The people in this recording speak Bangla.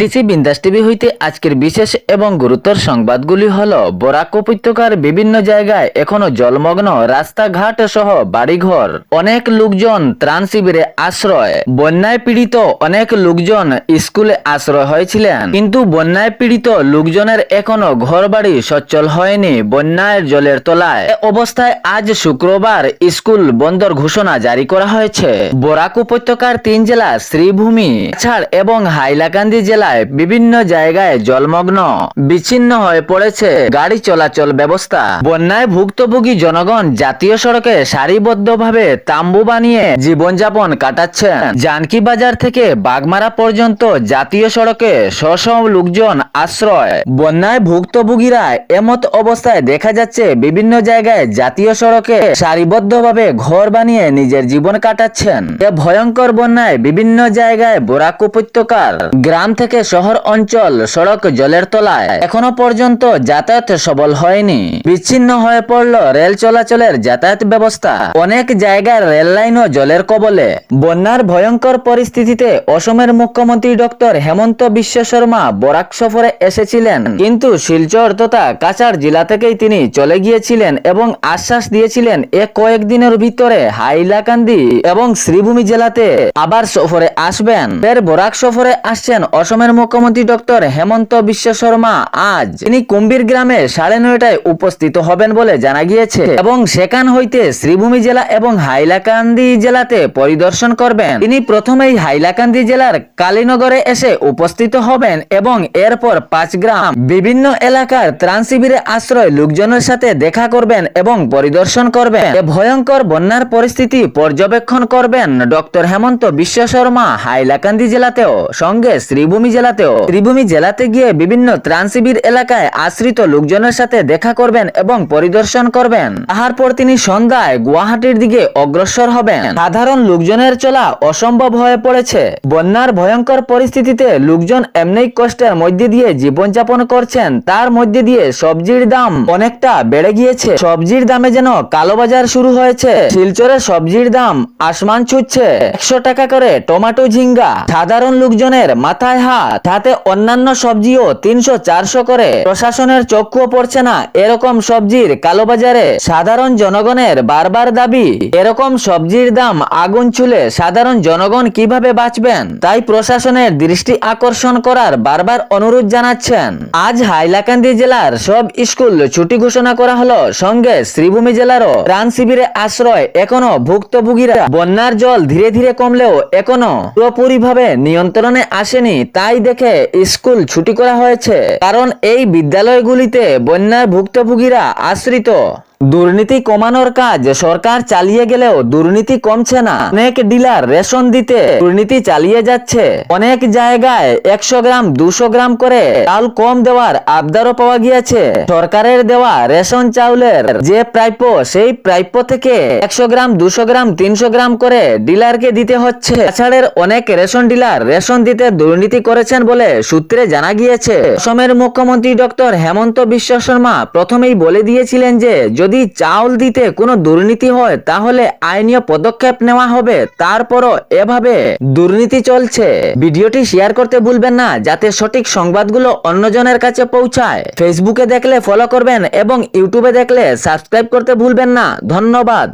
টিসি বিন্দাস টিভি হইতে আজকের বিশেষ এবং গুরুতর সংবাদগুলি হল, বরাক উপত্যকার বিভিন্ন জায়গায় এখনও জলমগ্ন রাস্তাঘাট সহ বাড়িঘর। অনেক লোকজন ত্রাণ শিবিরে আশ্রয়। বন্যায় পীড়িত অনেক লোকজন স্কুলে আশ্রয় হয়েছিলেন। কিন্তু বন্যায় পীড়িত লোকজনের এখনও ঘর বাড়ি সচ্ছল হয়নি বন্যায় জলের তলায়। অবস্থায় আজ শুক্রবার স্কুল বন্দর ঘোষণা জারি করা হয়েছে। বরাক উপত্যকার তিন জেলা শ্রীভূমি, ছাড় এবং হাইলাকান্দি জেলায় বিভিন্ন জায়গায় জলমগ্ন, বিচ্ছিন্ন হয়ে পড়েছে গাড়ি চলাচল ব্যবস্থা। বন্যায় ভুক্তভোগী জনগণ জাতীয় সড়কে সারিবদ্ধভাবে তাম্বু বানিয়ে জীবনযাপন কাটাচ্ছেন। জানকি বাজার থেকে বাগমারা পর্যন্ত জাতীয় সড়কে শশ লোকজন আশ্রয়। বন্যায় ভুক্তভোগীরা এমত অবস্থায় দেখা যাচ্ছে বিভিন্ন জায়গায় জাতীয় সড়কে সারিবদ্ধভাবে ঘর বানিয়ে নিজের জীবন কাটাচ্ছেন। এ ভয়ঙ্কর বন্যায় বিভিন্ন জায়গায় বরাক উপত্যকার গ্রাম থেকে শহর অঞ্চল, সড়ক জলের তলায়। এখনও পর্যন্ত যাতায়াত সবল হয়নি। বিচ্ছিন্ন হয়ে পড়ল রেল চলাচলের যাতায়াত ব্যবস্থা। অনেক জায়গায় রেল লাইনও জলের কবলে। বন্যার ভয়ঙ্কর পরিস্থিতিতে অসমের মুখ্যমন্ত্রী ডক্টর হেমন্ত বিশ্ব শর্মা বরাক সফরে এসেছিলেন। কিন্তু শিলচর তথা কাছাড় জেলা থেকেই তিনি চলে গিয়েছিলেন এবং আশ্বাস দিয়েছিলেন এ কয়েকদিনের ভিতরে হাইলাকান্দি এবং শ্রীভূমি জেলাতে আবার সফরে আসবেন। ফের বরাক সফরে আসছেন অসমের মুখ্যমন্ত্রী ডক্টর হেমন্ত বিশ্ব শর্মা আজ তিনি কুম্বীর গ্রামে সাড়ে নয়টায় উপস্থিত হবেন বলে জানা গিয়েছে এবং সেখান হইতে শ্রীভূমি জেলা এবং হাইলাকান্দি জেলাতে পরিদর্শন করবেন। তিনি প্রথমেই হাইলাকান্দি জেলার কালীনগরে এসে উপস্থিত হবেন এবং এরপর পাঁচ গ্রাম বিভিন্ন এলাকার ত্রাণ শিবিরে আশ্রয় লোকজনের সাথে দেখা করবেন এবং পরিদর্শন করবেন। ভয়ঙ্কর বন্যার পরিস্থিতি পর্যবেক্ষণ করবেন ডক্টর হেমন্ত বিশ্ব শর্মা হাইলাকান্দি জেলাতেও। সঙ্গে শ্রীভূমি জেলাতেও। শ্রীভূমি জেলাতে গিয়ে বিভিন্ন ত্রাণ শিবির এলাকায় আশ্রিত লোকজনের সাথে দেখা করবেন এবং পরিদর্শন করবেন। তাহার পর তিনি সন্ধ্যায় গুয়াহাটির দিকে অগ্রসর হবেন। সাধারণ লোকজনের চলা অসম্ভব হয়ে পড়েছে। বন্যার ভয়ঙ্কর পরিস্থিতিতে লোকজন এমনি কষ্টের মধ্যে দিয়ে জীবনযাপন করছেন। তার মধ্যে দিয়ে সবজির দাম অনেকটা বেড়ে গিয়েছে। সবজির দামে যেন কালোবাজার শুরু হয়েছে। শিলচরে সবজির দাম আসমান ছুটছে একশো টাকা করে টমাটো ঝিঙ্গা। সাধারণ লোকজনের মাথায় হাত তাতে অন্যান্য সবজিও তিনশো, চারশো করে। প্রশাসনের চক্ষুও পড়ছে না। এরকম সবজির কালোবাজারে সাধারণ জনগণের বারবার দাবি, এরকম সবজির দাম আগুন ছুলে সাধারণ জনগণ কীভাবে বাঁচবেন? তাই প্রশাসনের দৃষ্টি আকর্ষণ করার বারবার অনুরোধ জানাচ্ছেন। আজ হাইলাকান্দি জেলার সব স্কুল ছুটি ঘোষণা করা হলো। সঙ্গে শ্রীভূমি জেলারও ত্রাণ শিবিরে আশ্রয় এখনও ভুক্তভোগীরা। বন্যার জল ধীরে ধীরে কমলেও এখনও পুরোপুরিভাবে নিয়ন্ত্রণে আসেনি। তাই দেখে স্কুল ছুটি করা হয়েছে। কারণ এই বিদ্যালয়গুলিতে বন্যার ভুক্তভোগীরা আশ্রিত। দুর্নীতি কমানোর কাজ সরকার চালিয়ে গেলেও দুর্নীতি কমছে না। অনেক ডিলার রেশন দিতে দুর্নীতি চালিয়ে যাচ্ছে। অনেক জায়গায় একশো গ্রাম, দুশো গ্রাম করে চাল কম দেওয়ার আবদারও পাওয়া গিয়েছে। সরকারের দেওয়া রেশন চাউলের যে প্রাপ্য, সেই প্রাপ্য থেকে একশো গ্রাম, দুশো গ্রাম, তিনশো গ্রাম করে ডিলারকে দিতে হচ্ছে। তাছাড়ের অনেক রেশন ডিলার রেশন দিতে দুর্নীতি করেছেন বলে সূত্রে জানা গিয়েছে। অসমের মুখ্যমন্ত্রী ডক্টর হেমন্ত বিশ্ব শর্মা প্রথমেই বলে দিয়েছিলেন যে যদি চাউল দিতে কোনো দুর্নীতি হয়, তাহলে আইনীয় পদক্ষেপ নেওয়া হবে। তারপরও এভাবে দুর্নীতি চলছে। ভিডিওটি শেয়ার করতে ভুলবেন না, যাতে সঠিক সংবাদগুলো অন্যজনের কাছে পৌঁছায়। ফেসবুকে দেখলে ফলো করবেন এবং ইউটিউবে দেখলে সাবস্ক্রাইব করতে ভুলবেন না। ধন্যবাদ।